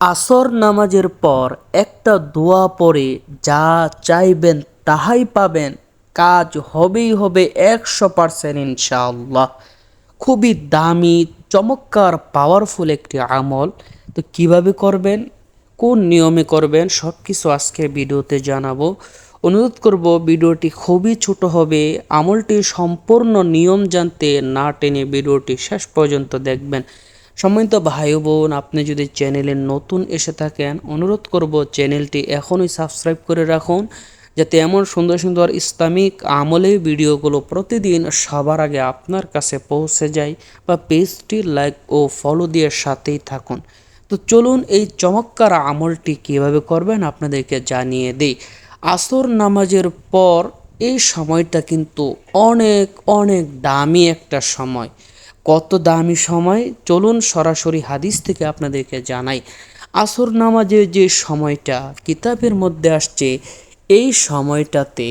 আসর নামাজের পর একটা দোয়া পড়ে, যা চাইবেন তাহাই পাবেন, কাজ হবেই হবে একশো পারসেন্ট ইনশাআল্লাহ। খুবই দামি, চমৎকার পাওয়ারফুল একটি আমল। তো কীভাবে করবেন? কোন নিয়মে করবেন? সব কিছু আজকে ভিডিওতে জানাব। অনুরোধ করব, ভিডিওটি খুবই ছোট হবে। আমলটি সম্পূর্ণ নিয়ম জানতে না টেনে ভিডিওটি শেষ পর্যন্ত দেখবেন। সম্মানিত ভাই বোন, আপনি যদি চ্যানেলে নতুন এসে থাকেন, অনুরোধ করব চ্যানেলটি এখনই সাবস্ক্রাইব করে রাখুন, যাতে এমন সুন্দর সুন্দর ইসলামিক আমলে ভিডিওগুলো প্রতিদিন সবার আগে আপনার কাছে পৌঁছে যায় বা পেজটি লাইক ও ফলো দিয়ে সাথেই থাকুন। তো চলুন এই চমৎকার আমলটি কীভাবে করবেন আপনাদেরকে জানিয়ে দিই। আসর নামাজের পর এই সময়টা কিন্তু অনেক অনেক দামি একটা সময়। কত দামি সময়? চলুন সরাসরি হাদিস থেকে আপনাদেরকে জানাই। আসর নামাজের যে সময়টা কিতাবের মধ্যে আসছে, এই সময়টাতে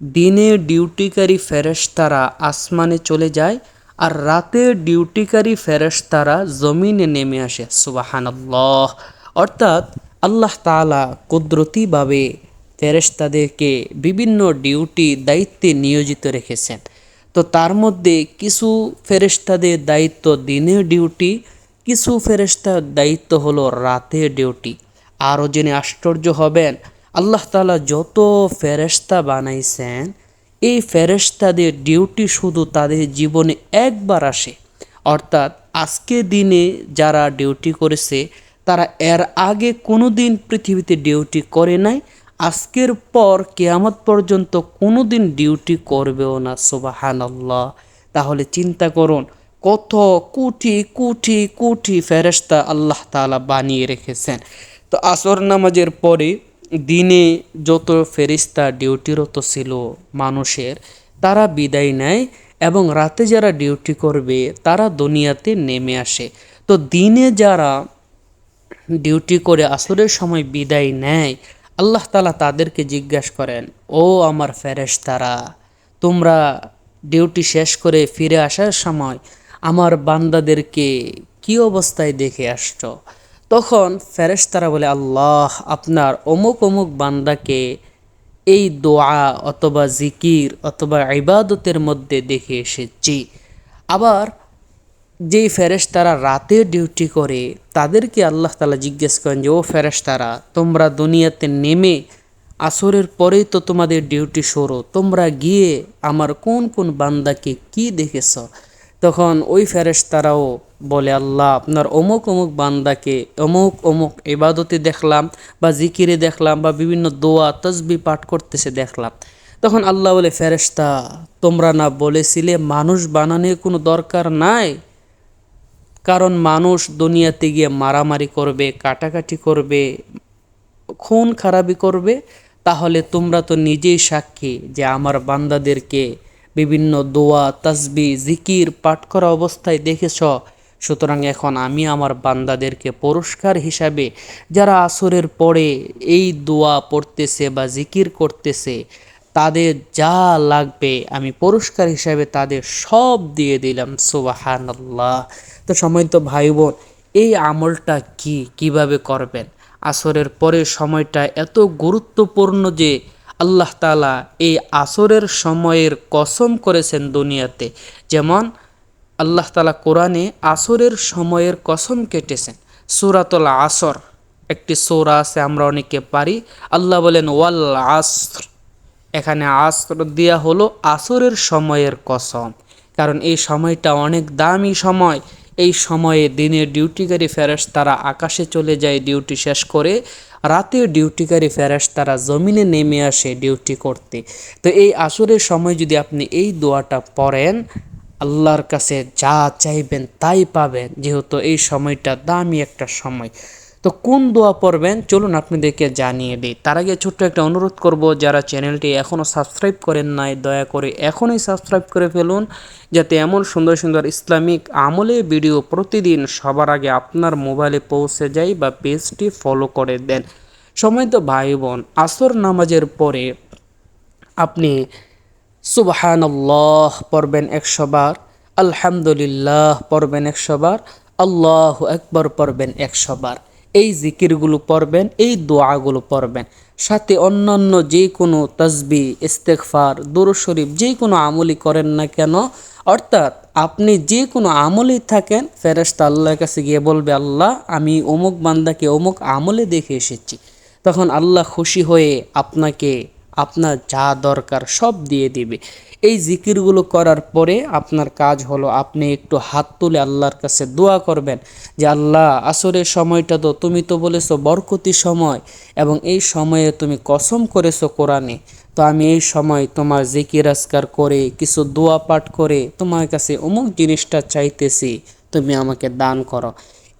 দিনে ডিউটিকারী ফেরেশতারা আসমানে চলে যায় আর রাতে ডিউটিকারী ফেরেশতারা জমিনে নেমে আসে। সুবাহানাল্লাহ। অর্থাৎ আল্লাহ তালা কুদরতিভাবে ফেরেশতাদেরকে বিভিন্ন ডিউটি দায়িত্বে নিয়োজিত রেখেছেন। তো তার মধ্যে কিছু ফেরেস্তাদের দায়িত্ব দিনের ডিউটি, কিছু ফেরেশতার দায়িত্ব হলো রাতের ডিউটি। আরও জেনে আশ্চর্য হবেন, আল্লাহ তালা যত ফেরেশতা বানাইছেন, এই ফেরেশতাদের ডিউটি শুধু তাদের জীবনে একবার আসে। অর্থাৎ আজকে দিনে যারা ডিউটি করেছে, তারা এর আগে কোনো দিন পৃথিবীতে ডিউটি করে নাই আজকের পর কেয়ামত পর্যন্ত কোনো দিন ডিউটি করবেও না সুবাহান আল্লাহ তাহলে চিন্তা করুন, কত কোটি কোটি কোটি ফেরেস্তা আল্লাহ তালা বানিয়ে রেখেছেন। তো আসর নামাজের পরে দিনে যত ফেরিস্তা ডিউটিরত ছিল মানুষের, তারা বিদায় নেয় এবং রাতে যারা ডিউটি করবে, তারা দুনিয়াতে নেমে আসে। তো দিনে যারা ডিউটি করে আসরের সময় বিদায় নেয় আল্লাহ তালা তাদেরকে জিজ্ঞাসা করেন, ও আমার ফেরেশ তারা তোমরা ডিউটি শেষ করে ফিরে আসার সময় আমার বান্দাদেরকে কি অবস্থায় দেখে আসছো? তখন ফেরেশ তারা বলে, আল্লাহ, আপনার অমুক অমুক বান্দাকে এই দোয়া অথবা জিকির অথবা ইবাদতের মধ্যে দেখে এসেছি। আবার যেই ফেরেশতারা রাতে ডিউটি করে, তাদেরকে আল্লাহ তালা জিজ্ঞেস করেন যে, ও ফেরেশতারা, তোমরা দুনিয়াতে নেমে আসরের পরেই তো তোমাদের ডিউটি সরো তোমরা গিয়ে আমার কোন কোন বান্দাকে কি দেখেছ? তখন ওই ফেরেশতারাও বলে, আল্লাহ, আপনার অমুক অমুক বান্দাকে অমুক অমুক ইবাদতে দেখলাম, বা জিকিরে দেখলাম, বা বিভিন্ন দোয়া, তসবি পাঠ করতেছে দেখলাম। তখন আল্লাহ বলে, ফেরেশতা, তোমরা না বলেছিলে মানুষ বানানোর কোনো দরকার নাই? কারণ মানুষ দুনিয়াতে গিয়ে মারামারি করবে, কাটাকাটি করবে, খুন খারাপি করবে, তাহলে তোমরা তো নিজেই সাক্ষী যে আমার বান্দাদেরকে বিভিন্ন দোয়া, তসবি, জিকির পাঠ করা অবস্থায় দেখেছ। সুতরাং এখন আমি আমার বান্দাদেরকে পুরস্কার হিসাবে, যারা আসরের পরে এই দোয়া পড়তেছে বা জিকির করতেছে তাদের যা লাগবে আমি পুরস্কার হিসাবে তাদের সব দিয়ে দিলাম সুবাহান আল্লাহ তো সময় তো ভাই বোন এই আমলটা কি? কীভাবে করবেন? আসরের পরে সময়টা এত গুরুত্বপূর্ণ যে আল্লাহ তালা এই আসরের সময়ের কসম করেছেন দুনিয়াতে। যেমন আল্লাহ তালা কোরআনে আসরের সময়ের কসম কেটেছেন। সুরাতল আসর, একটি সৌরা আছে, আমরা অনেকে পারি। আল্লাহ বলেন, ওয়াল আসর। এখানে আসর দেওয়া হলো আসরের সময়ের কসম। কারণ এই সময়টা অনেক দামি সময়। এই সময়ে দিনের ডিউটিকারী ফেরেস তারা আকাশে চলে যায় ডিউটি শেষ করে রাতে ডিউটিকারী ফেরেস তারা জমিনে নেমে আসে ডিউটি করতে। তো এই আসরের সময় যদি আপনি এই দোয়াটা পড়েন, আল্লাহর কাছে যা চাইবেন তাই পাবেন। যেহেতু এই সময়টা দামি একটা সময়। তো কোন দোয়া পড়বেন? চলুন আপনাদেরকে জানিয়ে দিই। তার আগে ছোট্ট একটা অনুরোধ করব, যারা চ্যানেলটি এখনও সাবস্ক্রাইব করেন নাই, দয়া করে এখনই সাবস্ক্রাইব করে ফেলুন, যাতে এমন সুন্দর সুন্দর ইসলামিক আমলে ভিডিও প্রতিদিন সবার আগে আপনার মোবাইলে পৌঁছে যায় বা পেজটি ফলো করে দেন। সময় তো ভাই বোন আসর নামাজের পরে আপনি সুবাহান্লাহ পড়বেন একশো বার, আলহামদুলিল্লাহ পড়বেন একশো বার, আল্লাহ একবার পড়বেন একশো বার। এই জিকিরগুলো পড়বেন, এই দোয়াগুলো পড়বেন। সাথে অন্যান্য যে কোনো তসবি ইস্তেকফার দুরু শরীফ যে কোনো আমলি করেন না কেন, অর্থাৎ আপনি যে কোনো আমলেই থাকেন ফেরেস্তা আল্লাহর কাছে গিয়ে বলবে, আল্লাহ, আমি অমুক বান্দাকে অমুক আমলে দেখে এসেছি। তখন আল্লাহ খুশি হয়ে আপনাকে আপনার যা দরকার সব দিয়ে দিবে। এই জিকিরগুলো করার পরে আপনার কাজ হলো আপনি একটু হাত তুলে আল্লাহর কাছে দোয়া করবেন যে, আল্লাহ, আসরের সময়টা তো তুমি তো বলেছ বরকতি সময় এবং এই সময়ে তুমি কসম করেছ কোরআনে। তো আমি এই সময় তোমার জিকির আজকার করে, কিছু দোয়া পাঠ করে তোমার কাছে অমুক জিনিসটা চাইতেছি, তুমি আমাকে দান করো।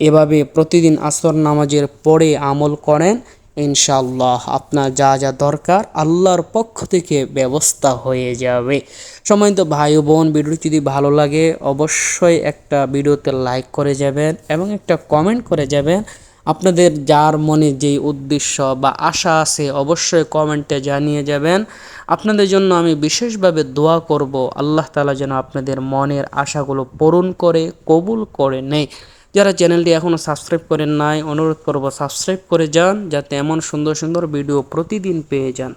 এভাবে প্রতিদিন আসর নামাজের পরে আমল করেন। ইনশাআল্লাহ আপনার যা যা দরকার আল্লাহর পক্ষ থেকে ব্যবস্থা হয়ে যাবে। সময় তো ভাই বোন ভিডিও যদি ভালো লাগে অবশ্যই একটা ভিডিওতে লাইক করে যাবেন এবং একটা কমেন্ট করে যাবেন। আপনাদের যার মনে যেই উদ্দেশ্য বা আশা আছে অবশ্যই কমেন্টে জানিয়ে যাবেন। আপনাদের জন্য আমি বিশেষভাবে দোয়া করব, আল্লাহ তালা যেন আপনাদের মনের আশাগুলো পূরণ করে, কবুল করে নেয়। যারা চ্যানেলটি এখনও সাবস্ক্রাইব করেন নাই, অনুরোধ করব সাবস্ক্রাইব করে যান, যাতে এমন সুন্দর সুন্দর ভিডিও প্রতিদিন পেয়ে যান।